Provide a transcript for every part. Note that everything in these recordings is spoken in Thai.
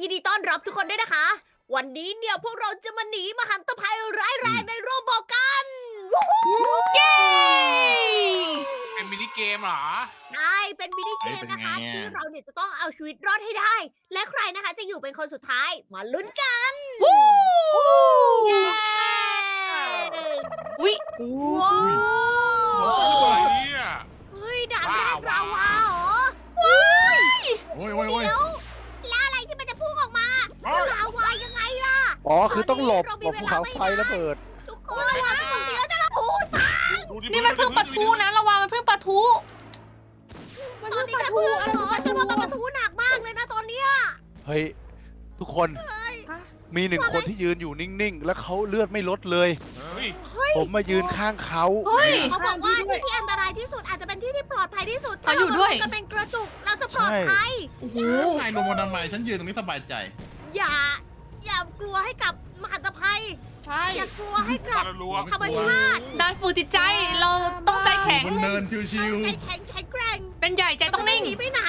ยินดีต้อนรับทุกคนด้วยนะคะ วันนี้เนี่ยพวกเราจะมาหนีมหันตภัยร้ายแรงในโรบอกกันวู้ฮู้เย้เป็นมินิเกมเหรอ ใช่เป็นมินิเกเฮ้ยมเป็นนะคะไงอะ ที่เราเนี่ยจะต้องเอาชีวิตรอดให้ได้ และใครนะคะจะอยู่เป็นคนสุดท้ายมาลุ้นกันวู้เย้วิว้าโอ้วยเนี่ย เฮ้ยด่านแรกว้าวราวาเหรอโอ้ยโอ้ยโอ้ยเดี๋ยวแล้ว อกมาโอ้ยราวายังไงล่ะ อ๋อ คือต้องหลบตอนหนี้ลบเราภูมีเขาเวลาไม่ไฟได้ระเบิด ทุกคนวางตรงนี้แล้วจะระพูดดูที่นี่มันเพิ่งปะทุนะระวังมันเพิ่งปะทุตอนนี้แค่เพิ่งเหรอฉันว่ามันปะทุหนักมากเลยนะตอนเนี้ยเฮ้ย ทุกคน มีหนึ่งคนที่ยืนอยู่นิ่งๆ แล้วเขาเลือดไม่ลดเลย เฮ้ยผมมายืนข้างเขาเฮ้ย เขาบอกว่าที่ที่อันตรายที่สุดอาจจะเป็นที่ที่ปลอดภัยที่สุดเขาอยู่ด้วยถ้าเรามารวมกันเป็นกระจุกเราจะปลอดภัยโอ้โหนายลงมาทำไมฉันยืนตรงนี้สบายใจ อย่า อย่ากลัวให้กับมหันตภัย ใช่ อย่ากลัวให้กับมารัวธรรมชาติดันฝึกจิตใจเราต้องใจแข็ง บนเนินชิวใจแข็งแข็งแกร่งเป็นใหญ่ใจต้องนิ่ง เราจะไม่หนีไปไหน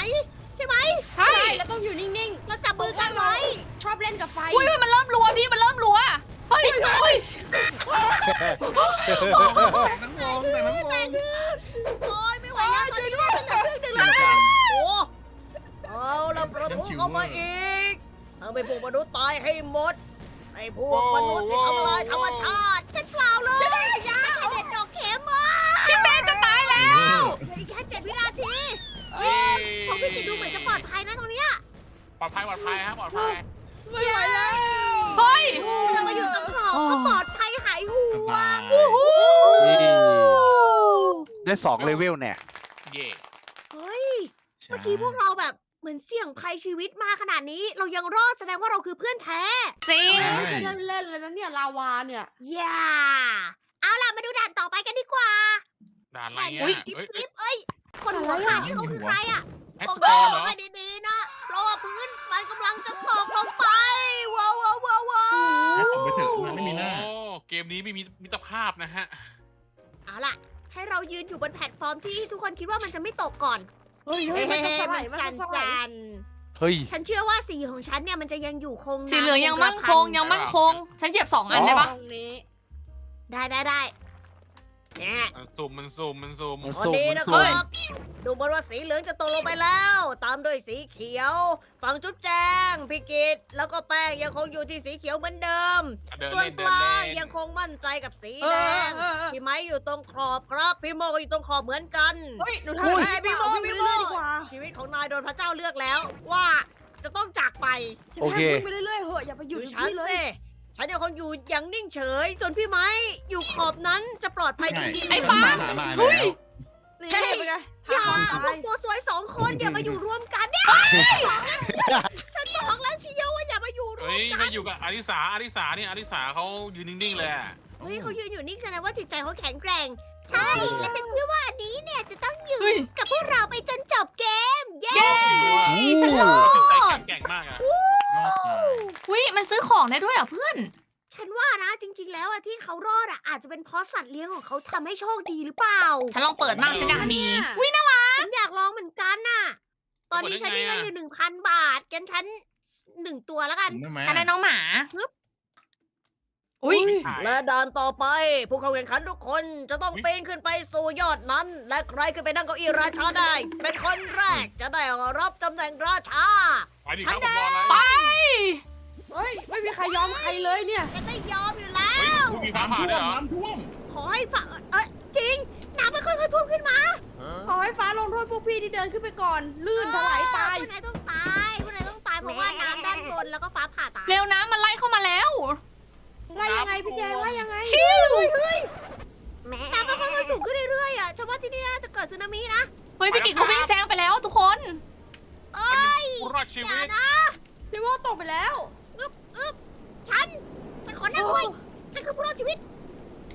ใช่ไหม ใช่ ใช่แล้วต้องอยู่นิ่งเราจับมือกันไว้ๆชอบเล่นกับไฟ อุ้ยมันเริ่มรัวพี่มันเริ่มรัว เฮ้ยเฮ้ยๆแต่น้ำลงแต่น้ำลงโอ้ยไม่ไหวแล้วตอนนี้ฉันเหลือครึ่งหนึ่งจริแล้วงจังโอ้เอาละประทุเข้ามาอีก เอาไปพวกมนุษย์ตายให้หมด ไอ้พวกมนุษย์ที่ทำลายธรรมชาติ ฉันเปล่าเลยอย่าเด็ดดอกเข็มอะพี่เต้จะตายแล้วเหลืออีกแค่เจ็ดวินาทีเฮ้ยของพี่กิจดูเหมือนจะปลอดภัยนะตรงเนี้ยปลอดภัยปลอดภัยฮะปลอดภัยไม่ไหวแล้วเฮ้ยเรามาอยู่ตรงกรอบก็ปลอดภัยหายห่สวบางยโอ้โหได้สองเลเวลเนี่ยเย่เฮ้ยเมื่อกี้พวกเราแบบ เหมือนเสี่ยงภัยชีวิตมาขนาดนี้ เรายังรอดแสดงว่าเราคือเพื่อนแท้ จริง ใช่ไม่ได้เล่นเลยนะเนี่ยลาวาเนี่ย อย่า เอาล่ะ มาดูด่านต่อไปกันดีกว่าด่านอะไรแผ่นเงี้ยจิ๊บเฮ้ยจิ๊บเอ้ย คนหัวขาดที่เขาคือใครอะแฮกต้อสงกดูอร์เหรอ ให้ดีๆนะ เพราะว่าพื้นมันกำลังจะตกลงไป ว้าวว้าวว้าวว้าวให้ผมไปเถอะมันไม่มีหน้า โอ้เกมนี้ไม่มีมิตรภาพนะฮะ เอาล่ะ ให้เรายืนอยู่บนแพลตฟอร์มที่ทุกคนคิดว่ามันจะไม่ตกก่อน เฮ้ยเฮ้เฮ้ยยเฮ้มันยจะสมันลายมันสั่จะนสลายสั่นเฮ้ย ฉันเชื่อว่าสีของฉันเนี่ยมันจะยังอยู่คงสีเหลืองยังมั่นคงยังมั่นคง ฉันเหยียบสองอันอ๋อได้ปะตรงนี้ ได้ได้ได้ เนี่ยมันซูมมันซูมมันซูมมันตอนสูงนี้มันนะสูคงรับดูเหมือนว่าสีเหลืองจะตกลงไปแล้ว ตามด้วยสีเขียว ฝั่งจุ๊บแจงพี่กิตแล้วก็แป้งยังคงอยู่ที่สีเขียวเหมือนเดิม เดินส่วนเล่นปเดินลาเล่นยังคงมั่นใจกับสีเอแดองเออเออ พี่ไม้อยู่ตรงขอบครับพี่โมก็อยู่ตรงขอบเหมือนกัน เฮ้ยหนูทำอุ้ย ได้พี่พี่โมโมพี่พี่โมโมดีกว่าชีวิตของนายโดนพระเจ้าเลือกแล้วว่าจะต้องจากไป โอเค วิ่งไปเรื่อยๆเหอะอย่าไปหยุดดูอยู่ฉันที่เลยสิ ฉันยังคงอยู่อย่างนิ่งเฉย ส่วนพี่ไม้อยู่ขอบนั้นจะปลอดภัยจใช่ริงๆไอ้ฉันฟ้ามาหานายแล้ว นี่เป็นไงอย่าหาพคววามกตัวสวยสองคนอย่ามาอยู่รวมกันเนี่ยฉันบอกแล้วเชียวว่าอย่ามาอยู่รวเฮ้มยกัมานอยู่กับอาริสาอาริสาเนี่ยอาริสาเขายืนนิ่งๆเลยอะเฮ้ยเขายืนอยู่นิ่งแสดงว่าจิตใจเขาแข็งแกร่ง ใช่และฉันเชื่อว่าอันนี้เนี่ยจะต้องอยู่เฮ้ย กับพวกเราไปจนจบเกม เย้เย้ฉันรอจิตใจดแข็งๆมากอะยอดมากวิมันซื้อของได้ด้วยเหรอะเพื่อน ฉันว่านะจริงๆแล้วอะที่เขารอดอะอาจจะเป็นเพราะสัตว์เลี้ยงของเขาทำให้โชคดีหรือเปล่า ฉันลองเปิดมากฉันอยากมีวิน่ารักฉันอยากลองเหมือนกันน่ะ ตอนนี้ฉันมีเงินอยู่หนึ่งพันบาทกันฉันหนึ่งตัวแล้วกัน ได้ไหมอันนั้นน้องหมา อุ้ยและด่านต่อไป ผู้เข้าแข่งขันทุกคนจะต้องปีนขึ้นไปสู่ยอดนั้น และใครขึ้นไปนั่งเก้าอี้ราชาได้ เป็นคนแรกจะได้รับตำแหน่งราชา ไปดิครับผมรออะไรไปเฮ้ย ไม่มีใครยอมใครเลยเนี่ย ฉันไม่ยอมอยู่แล้วเฮ้ยคุณมีฟ้าน้ำผ่าท่วด้วยมเหรอน้ำท่วมขอให้ฝ่าเอ้ยจริงน้ำมันค่อยๆท่วมขึ้นมาขอให้ฟ้าลงโทษพวกพี่ที่เดินขึ้นไปก่อน ลื่นถลายตายผู้นายต้องตายผู้นายต้องตายเพราะว่าน้ำด้านบนแล้วก็ฟ้าผ่าตายเร็วนะมันไล่เข้ามาแล้ว ไล่ยังไงพี่แจงไล่ยังไงชิวน้ำมันค่อยๆสูงขึ้นเรื่อยๆอะฉันว่าที่นี่น่าจะเกิดสึนามินะ เฮ้ยพี่กิจเขาวิ่งแซงไปแล้วทุกคน เอ้ยผู้รอดชีอวิย่าตนะพี่โมตกไปแล้ว อึ๊บอึ๊บฉัน ฉันขอนั่งด้วยฉันคือผู้รอดชีวิต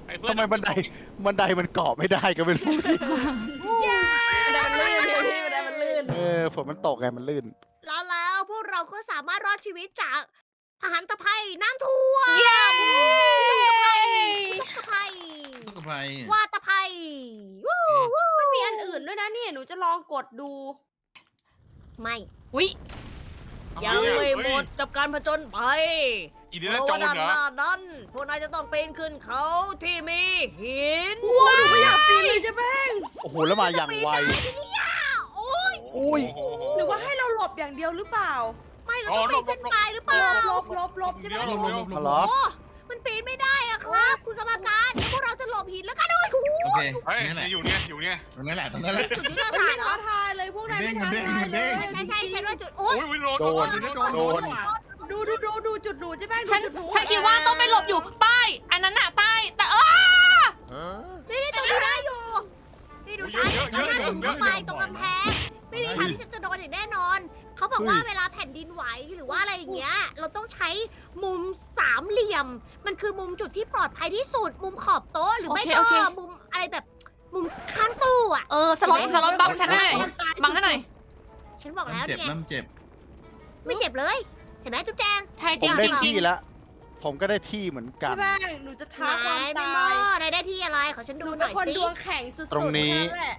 ไอ้เพื่อนทำไมบันไดบันไดมันเกาะไม่ได้ก็ไม่รู้เย้บันไดมันลื่นพี่บันไดมันลื่น เออฝนมันตกไงมันลื่น แล้วแล้วพวกเราก็สามารถรอดชีวิตจาก พหันตภัยน้ำท่วมเย้ตะภัยก็ไปวาตะภัยวู้วู้มีอันอื่นด้วยนะเนี่ยหนูจะลองกดดูไม่วิยังไม่หมดกับการผจญภัยอีเดีเพยราะโจว่านด้านเหรอหน้านั้นพวกนายจะต้องปีนขึ้นเขาที่มีหินว้าวไม่อยากปีนเลยเจะแป้งโอ้โห แล้วมาอย่างไว ปีนได้ที่นี่อะโอ้ย อุ้ยโอ้โห หรือว่าให้เราหลบอย่างเดียวหรือเปล่า ไม่เราต้องปีนขึ้นไปหรือเปหลล่าบหลบหลบหลบใช่ไหมเดี๋ยวเดี๋ยวเดี๋ยวเหรอโอ้มันปีนไม่ได้อะครับ คุณกรรมการเดี๋ยวพวกเราจะหลบหินแล้วกันด้วยคุณโอเคเฮ้ยนี่แหละอยู่เนี่ยอยู่เนี่ย ตรงนั้นแหละตรงนั้นแหละ จุดยุทธไม่ศาสตร์เหรท้าอทายเลยพวกนายไม่มันท้าเด้งทายมันเด้เลงยใช่ใช่ฉันว่าจุดโอ้ยอุ้ยโดนโดนโดนโดน ดูดูดูดูจุดหนูเจะแป้งดูฉันจุดหนูฉันคิดว่าต้องไปหลบอยู่ใต้ อันนั้นน่ะใต้ แต่เออนี่นี่ตรงนี้ได้อยู่ นี่ดูฉันฉันน่าถึงเข้าไปตรงกำแพง ไม่มีทางที่ฉันจะโดนอย่างแน่นอน เขาบอกว่าเวลาแผ่นดินไหวหรือว่าอะไรอย่างเงี้ย เราต้องใช้มุมสามเหลี่ยม มันคือมุมจุดที่ปลอดภัยที่สุด มุมขอบโต๊ะหรือไม่ก็มุมอะไรแบบมุมข้างตู้อะ เออสล็อตสล็อตบังฉันหน่อยบังให้หน่อยฉันบอกแล้วเจ็บเนี่ยน้ำเจ็บ ไม่เจ็บเลย เห็นไหมจุ๊บแจง ใช่จผริมงได้จริงจริงที่แล้ว ผมก็ได้ที่เหมือนกัเจะนแป้งหนูจะท้าความไหนตาพี่โม่ยนายได้ที่อะไร ขอฉันหดูนูหเป็น่นอยคนสิดวงแข็งสุดๆตรงนี้เท่าแหละ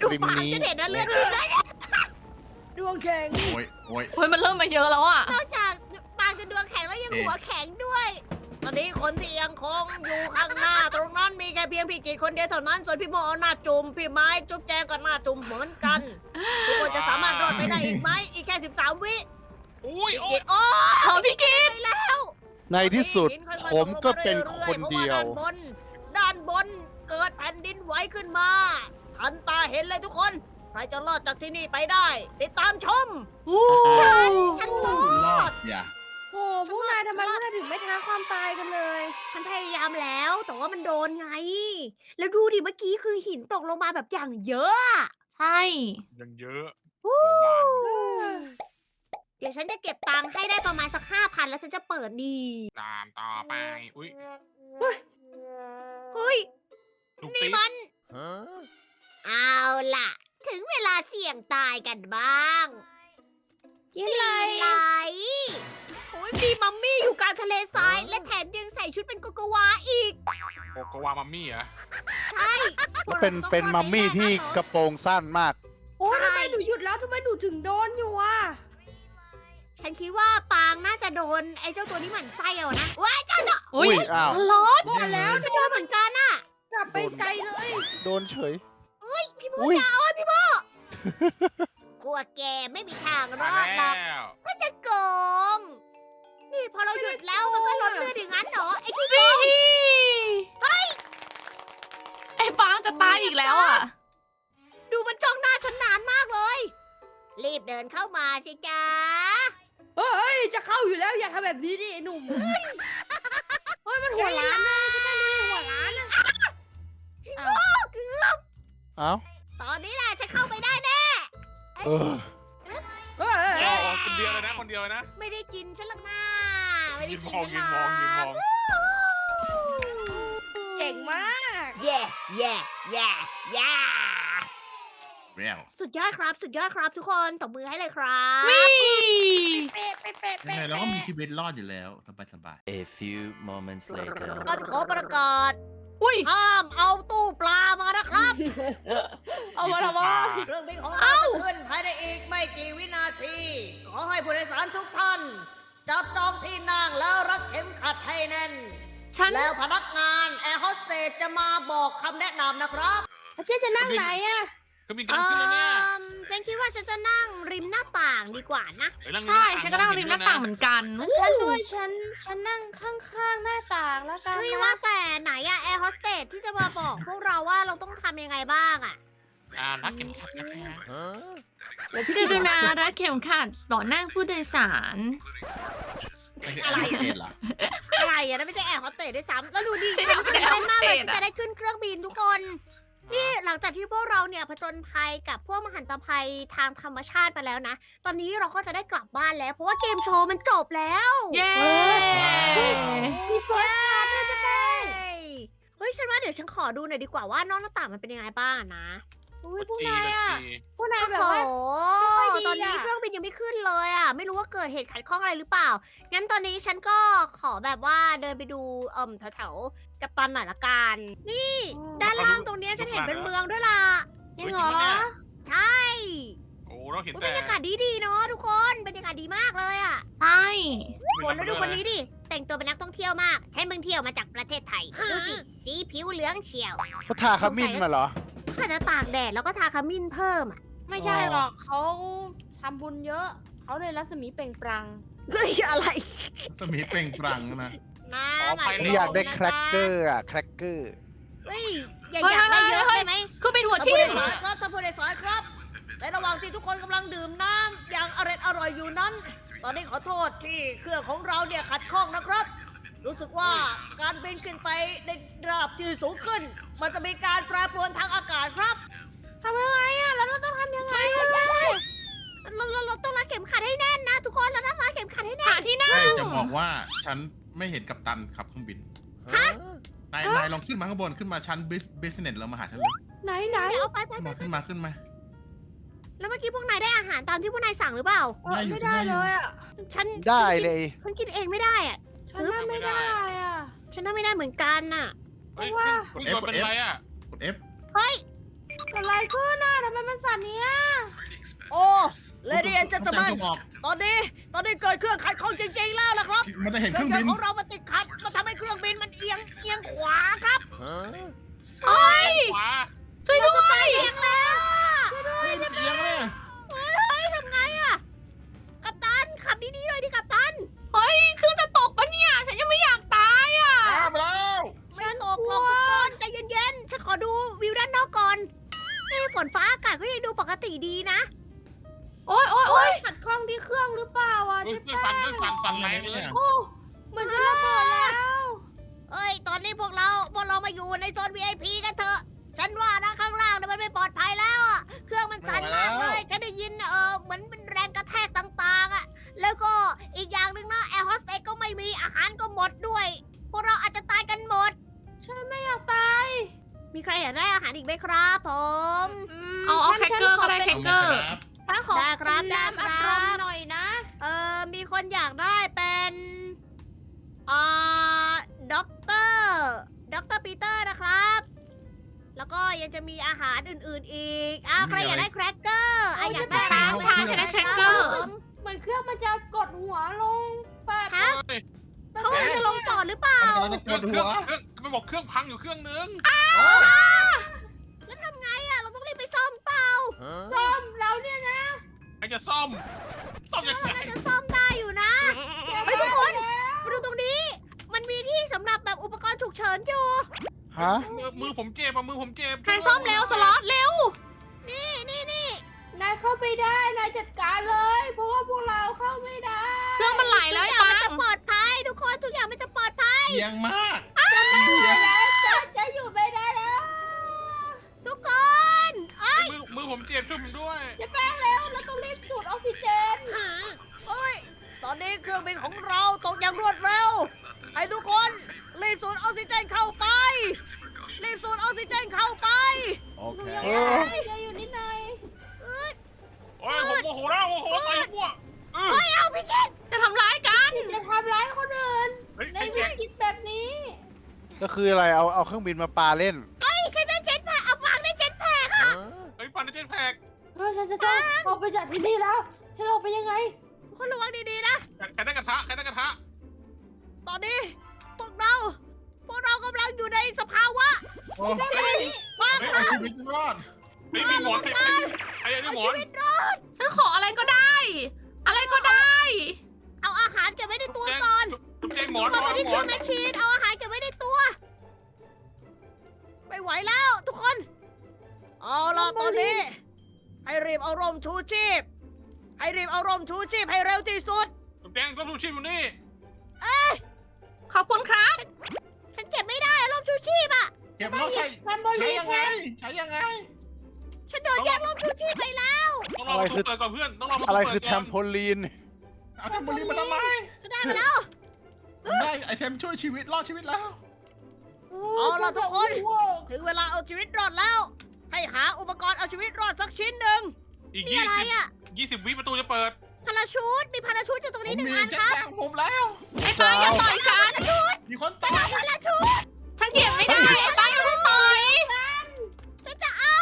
ดูริมปากนี้ ฉันเห็นนะเลือดขึ้นได้ ดวงแข็ง โอ้ยโอ้ย เฮ้ยมันเริ่มมาเยอะแล้วอะ นอกจากปากจะดวงแข็งแล้วยังเอ๊ะ หัวแข็งด้วย ตอนนี้คนที่ยังคงอยู่ข้างหน้า ตรงนั้นมีแค่เพียงพี่กิจคนเดียวเท่านั้น ส่วนพี่โมเอาหน้าจุ่มพี่ไม้จุ๊บแจงก็หน้าจุ่มเหมือนกันทุกคนจะสามารถรอดไปได้อีกไหมอีกแค่ 13 วิอุ้ยพี่โอ้กิยจโอ้เออพี่กิตไปแล้วในที่สุดหินค่อยๆผมก็ตลงาเป็นรื่อยๆคนเดียว พราะาด้านบน ด้านบนเกิดแผ่นดินไหวขึ้นมาทันตาเห็นเลยทุกคนใค รจะรอดจากที่นี่ไปได้ ติดตามชม อู้ฉัน ฉันรอรอด ดอย่าโอ้พวกนายทำไมพวกนายถึงไม่ท้าความตายกันเลย ฉันพยายามแล้ว แต่ว่ามันโดนไง แล้วดูดิเมื่อกี้คือหินตกลงมาแบบอย่างเยอะอะใช่ ยังเยอะวู้หัวบานเดี๋ยวฉันจะเก็บตังค์ให้ได้ประมาณสักห้าพันแล้วฉันจะเปิดดีตามต่อไป อุ้ยเฮ้ย ลูกนี่ปิ๊กมัน เอาล่ะ ถึงเวลาเสี่ยงตายกันบ้างกินอะไรไหลโอ้ยมีมัมมี่อยู่กลางทะเลทราย และแถมยังใส่ชุดเป็นโกโกวาอีกโกโกวามัมมี่เหรอใช่ แล้วเป็นเป็นมัมมี่ที่กระโปรงสั้นมาก โอ้ทำไมหนูหยุดแล้วทำไมหนูถึงโดนอยู่อะฉันคิดว่าปางน่าจะโดนไอ้เจ้าตัวนี้หมั่นไส้เอานะว้ายเจ้าเนาะอุ้ยอุ้ยอ้าวรอดบอกแล้วฉันโดนเหมือนกันน่ะ กลับไปไกลเลย โดนเฉยพี่โม อุ้ยยาวอะพี่โมกลัวแกไม่มีทางรมาอดหรอกแล้วถ้าจะโกง นี่พอเราหยุดแล้วมันก็ลดเลือดอย่างนั้นเหรอไอ้ที่โกพี่งไอ้ปางจะตายอีกแล้วอะ ดูมันจ้องหน้าฉันนานมากเลย รีบเดินเข้ามาสิจ๊ะเฮ้ย จะเข้าอยู่แล้วอย่าทำแบบนี้ดิไอ้หนุ่ม เฮ้ย มันหัวล้านนะจะเป็นหัวล้านนะพี่โมเกือบเอ้าต อนนี้แหละฉันเข้าไปได้แน่ เออเฮ้ยโอ้โหคนเดียวเลยนะ คนเดียวเลยนะ ไม่ได้กินฉันหรอกนะไม่ได้ยืนกินมองฉัยืนนหรมอองยืนมกองเก่งมากแย่แย่แย่แย่แววสุดยอดครับ สุดยอดครับทุกคนตบมือให้เลยครับวิเป๊ะเป๊ะเป๊ะยังไงเราก็มีชีวิตรอดอยู่แล้วสบายสบาย A few moments later. ตอนขอประกาศ อุ้ย ห้ามเอาตู้ปลามานะครับเอามาทำไมเครื่องบินของเราจะขึ้นภายในอีกไม่กี่วินาที ขอให้ผู้โดยสารทุกท่าน จับจองที่นั่งแล้วรัดเข็มขัดให้แน่น ฉันแล้วพนักงานแอร์โฮสเตสจะมาบอกคำแนะนำนะครับ เจ๊จะนั่งไหนอะ ก็มีการขึ้นแล้วเนี่ยเอิ่ม ฉันคิดว่าฉันจะนั่งริมหน้าต่างดีกว่านะเอ้ยนั่งใช่ฉันก็นั่งริมหน้าต่างเหมือนกันฉันด้วยฉันฉันนั่งข้างๆหน้าต่างแล้วกันเฮ้ยนะว่าแต่ไหนอะแอร์โฮสเตสที่จะมาบอกพวกเราว่าเราต้องทำยังไงบ้างอะอ่ารักเข็มขัดนะคะกรุณารัดเข็มขัดต่อหน้าผู้โดยสารไม่ใช่อะไรเอ็นเหรออะไรอะนั่นไม่ใช่แอร์โฮสเตสด้วยซ้ำแล้วดูดิใช่ฉันตื่นเต้นมากเลยแอร์โฮสเตสอะที่จะได้ขึ้นเครื่องบินทุกคน นี่หลังจากที่พวกเราเนี่ยผจญภัยกับพวกมหันตภัยทางธรรมชาติไปแล้วนะ ตอนนี้เราก็จะได้กลับบ้านแล้ว เพราะว่าเกมโชว์มันจบแล้วเย้มีเฟิร์สคลาสด้วยจะเป็นเฮ้ยฉันว่าเดี๋ยวฉันขอดูหน่อยดีกว่าว่านอกหน้าต่างมันเป็นยังไงบ้างอะนะ อุ้ยพวกจีนายกับอะจีพวกนายแบบโอ้ว่าโหค่อยดีตอนนี้อะเครื่องบินยังไม่ขึ้นเลยอะ ไม่รู้ว่าเกิดเหตุขัดข้องอะไรหรือเปล่า งั้นตอนนี้ฉันก็ขอแบบว่าเดินไปดูเอ่มแถวๆกับตันหน่อยละกัน นี่ ด้านล่างตรงเนี้ยฉันเห็นเป็นเมืองด้วยล่ะจริงเหรอ ใช่โอ้เราเห็นอุ๊ยแต่บรรยากาศดีดีๆเนาะทุกคนบรรยากาศดีมากเลยอะใช่คนแล้วดูคนนี้ดิ แต่งตัวเป็นนักท่องเที่ยวมากแทนเพิ่งเที่ยวมาจากประเทศไทย ดูสิ สีผิวเหลืองเฉียว เขาทาขมิ้นมาเหรอ อาจจะตากแดดแล้วก็ทาขมิ้นเพิ่มอะไม่ใช่หรอกเขาทำบุญเยอะ เขาเลยรัศมีเปล่งปลังเฮ้ยอะไรสมีเปล่งปลั่งนะน้อ๋อำไปมันผมเลยอยากได้ลงนะแครกเกอร์อะแครกเกอร์ เฮ้ยอย่าอยากได้เยอะได้ไหม คือเป็นหัวท่านที่ผู้โดยสารครับท่านผู้โดยสารครับ ในระหว่างที่ทุกคนกำลังดื่มน้ำอย่างอร่อยอร่อยอยู่นั้น ตอนนี้ขอโทษที่เครื่องของเราเนี่ยขัดข้องนะครับ รู้สึกว่าการบินขึ้นไปในระดับที่สูงขึ้น มันจะมีการแปรปรวนทางอากาศครับทำยังไงอะแล้วเราต้องทำยังไงอะเราเราเราต้องรัดเข็มขัดให้แน่นนะ ทุกคนเราต้องรัดเข็มขัดให้แน่หาน ที่นั่งใช่จะบอกว่าฉันไม่เห็นกัปตันขับเครื่องบินฮะ นายนายลองขึ้นมาข้างบนขึ้นมาชั้นบิสเนสแล้วมาหาฉันเลยไหนไหนเอาไปไปขึ้นไปมาขึ้นมาขึ้นมา แล้วเมื่อกี้พวกนายได้อาหารตามที่พวกนายสั่งหรือเปล่า เออไม่ได้เลยอะฉันได้ฉันกินเลย ฉันกินเองไม่ได้อะฉันนั่ง ไม่ได้อะฉันน่าไม่ได้เหมือนกันน่ะ เฮ้ยว่า คุณคุณเป็นไรอะกด F เฮ้ยเกิดอะไรขึ้นอะทำไมมันสั่นเนี้ยโอ้เลเดียนจะจะต้มัองนส่งออกตอนนี้ตอนนี้เกิดเครื่องขัดข้องจริงๆแล้วนะครับมันจะเห็นเคเครื่รื่อองงยบินนต์ของเรามันติดขัดมันทำให้เครื่องบินมันเอียงเอียงขวาครับเฮ้ย ขวา เออเหมือนเป็นแรงกระแทกต่างๆอะแล้วก็อีกอย่างหนึ่งนะแอร์โฮสเตสก็ไม่มีอาหารก็หมดด้วย พวกเราอาจจะตายกันหมด ฉันไม่อยากตาย มีใครอยากได้อาหารอีกไหมครับผมเอาเอาแครกเกอร์ก็ได้แครเอากไหเกมอร์ครับฉันขอได้ครับได้น้ำคอัดรัลมบหน่อยนะ เออมีคนอยากได้เป็นอ่าด็อกเตอร์ด็อกเตอร์ปีเตอร์นะครับ แล้วก็ยังจะมีอาหารอื่นๆอีกอ้าวใครอยากได้แครกเกอร์อะอยากได้ตามค่ะอยอยากได้บแครกเกอร์ผมเหมือนเครื่องมันจะกดหัวลงแบบฮะเขากำลังจะลงจอดหรือเปล่ากำลังจะเคกรื่องดเคหัรื่องวเครื่องไม่บอกเครื่องพังอยู่เครื่องนึงแล้วทำไงอะ เราต้องรีบไปซ่อมเปล่า ซ่อมแล้วเนี่ยนะใครจะซ่อม ซ่อมยังไงน่าจะซ่อมได้อยู่นะเฮ้ยทุกคนมาดูตรงนี้ มันมีที่สำหรับแบบอุปกรณ์ฉุกเฉินอยู่ ฮะมือมือผมเจ็บอะมือผมเจ็บใครซ่อมแล้วสล็อตเร็ว นี่นี่นี่นายเข้าไปได้ นายจัดการเลย เพราะว่าพวกเราเข้าไม่ได้ เครื่องมันไหลทุแล้วกไอ้อย่างปัมันงจะปลอดภัยทุกคนทุกอย่างมันจะปลอดภัย เอียงมาก แล้วจะจะอยู่ไม่ได้แล้ว ทุกคนเอ้ย มือมือผมเจ็บช่วยผมด้วย เจะแป้งแล้วเราต้องรีบสูดออกซิเจน เอ้ย ตอนนี้เครื่องบินของเราตกอย่างรวดเร็ว ให้ทุกคนรีบสูดออกซิเจนเข้าไป รีบสูดออกซิเจนเข้าไป โอ หนู เค ยัง เอ ไม่ อ ได้เดี๋ยวอยู่นิดหน่อย โอ้ยผมโมโหแล้วโมโหไปพวกเออ เฮ้ย เอาพี่กิต จะทำร้ายกัน จะทำร้ายคนอื่น เฮ้ย ใน ไอ้ วิ แจ็ค คิดแบบนี้ ก็คืออะไรเอาเอาเครื่องบินมาปาเล่นเฮ้ยฉันได้เจ็ตแพคเอาวางได้เจ็ตแพคอะเฮ้ยปันเจ็ตแพกเออฉันจะต้องออกไปจากที่นี่แล้ว ฉันออกไปยังไง ทุกคนระวังดีๆนะ ใครได้กระทะใครได้กระทะตอนนี้พวกเราพวกเรากำลังอยู่ในสภาวะโอ้ยที่ฟ้าเฮ้ยครั่เอางชีวิตรอดเฮ้ยมีหมอนใครใครใครได้หมอนฉันขออะไรก็ได้ อะไรก็ได้ เอาอาหารเก็บไว้ในตัวก่อนจุ๊บแจงหมอนต่อหมไปอนที่หมเครื่ออนงแมชชีนเอาอาหารเก็บไว้ในตัว ไม่ไหวแล้ว ทุกคน เอาล่ะตอนนี้ ให้รีบเอาร่มชูชีพ ให้รีบเอาร่มชูชีพให้เร็วที่สุดจุ๊บแจงต้องดูชีพอยู่นี่ ขอบคุณครับ ฉันเก็บไม่ได้อะร่มชูชีพอะเก็บแล้วใช้แทมโบใช้ลีนยังไง ใช้ยังไง ฉันโดนแย่งร่มชูชีพไปแล้ว ต้องรอประตูเปิดก่อนเพื่อน ต้องรอประตูอะไรเปิคือดแทก่อนมโพลีน เอาทำบริมาทำไมฉันได้มาแล้ว ได้ไอเทมช่วยชีวิตรอดชีวิตแล้ว เอาล่ะทุกคน ถึงเวลาเอาชีวิตรอดแล้ว ให้หาอุปกรณ์เอาชีวิตรอดสักชิ้นหนึ่งอีกนี่ยี่อะไรสิบอะยี่สิบวิประตูจะเปิด พาราชูตมีพาราชูตอยู่ตรงผนี้มหนึ่งมีอันเจ็คตรับแรงผมแล้ว ไอ้ปังอย่าต่อยฉัน มีคนตายพาราชูตฉันเก็บไม่ได้ไอ้ปังอย่าเพิ่งต่อยฉันจะเอา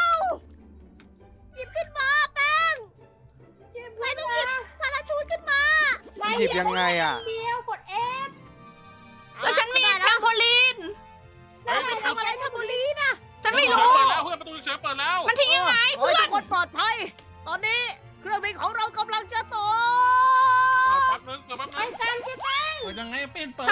หยิบขึ้นมาแป้งหยิบยังไงอะ เดียวกด F แล้วฉันมีแทมโพลีน เฮ้ยไปทำอะไรทำบุรีนะฉันไม่ประตูรู้ เปิดแล้วเพื่อนประตูฉุกเฉินเปิดแล้วมันทิ้งยังไงโอ้ยทุกคนปลอดภัย ตอนนี้เครื่องบินของเรากำลังจะตเปิดกแป๊บนึงเปิดแป๊บไปนึงกันพี่แป้งเปิดยังไงเป็นเปิด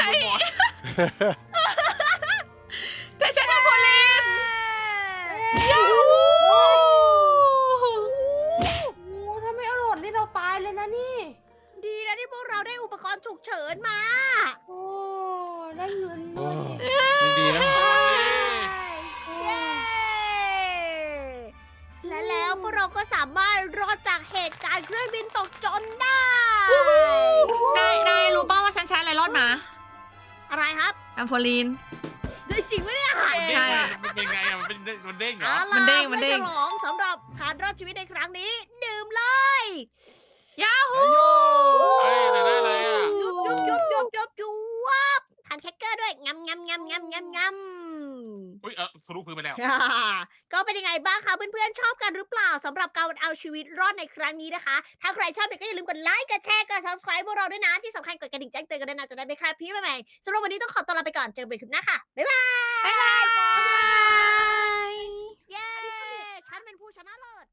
ช้หม แทมโพลีน ได้จริงไหมเนี่ยใช่มันเป็นไงอะมันเป็นมันเด้งเหรอ เอามันล่ะเด้งมันเด้ง พื่อฉลองสำหรับการรอดชีวิตในครั้งนี้ ดื่มเลยยาฮู เฮ้ยได้ได้อะไรอะยุบยุบยุบยุบยุบยุบทา นแคคเกอร์ด้วยงำงำงำงำงำงำ อุ้ยเออทะลุพื้นไปแล้ว ค่ะก็เป็นยังไงบ้างคะเพื่อนๆ ชอบกันหรือเปล่าสำหรับการเอาชีวิตรอดในครั้งนี้นะคะ ถ้าใครชอบเนี่ยก็อย่าลืมกดไลค์ กดแชร์ กด subscribe พวกเราด้วยนะ ที่สำคัญกดกระดิ่งแจ้งเตือนกันด้วยนะจะได้ไม่พลาดพี่ใหม่ๆสำหรับวันนี้ต้องขอตัวลาไปก่อนเจอกันใหม่คลิปหน้าค่ะ บ๊ายบาย บ๊ายบาย เย้ ฉันเป็นผู้ชนะเลิศ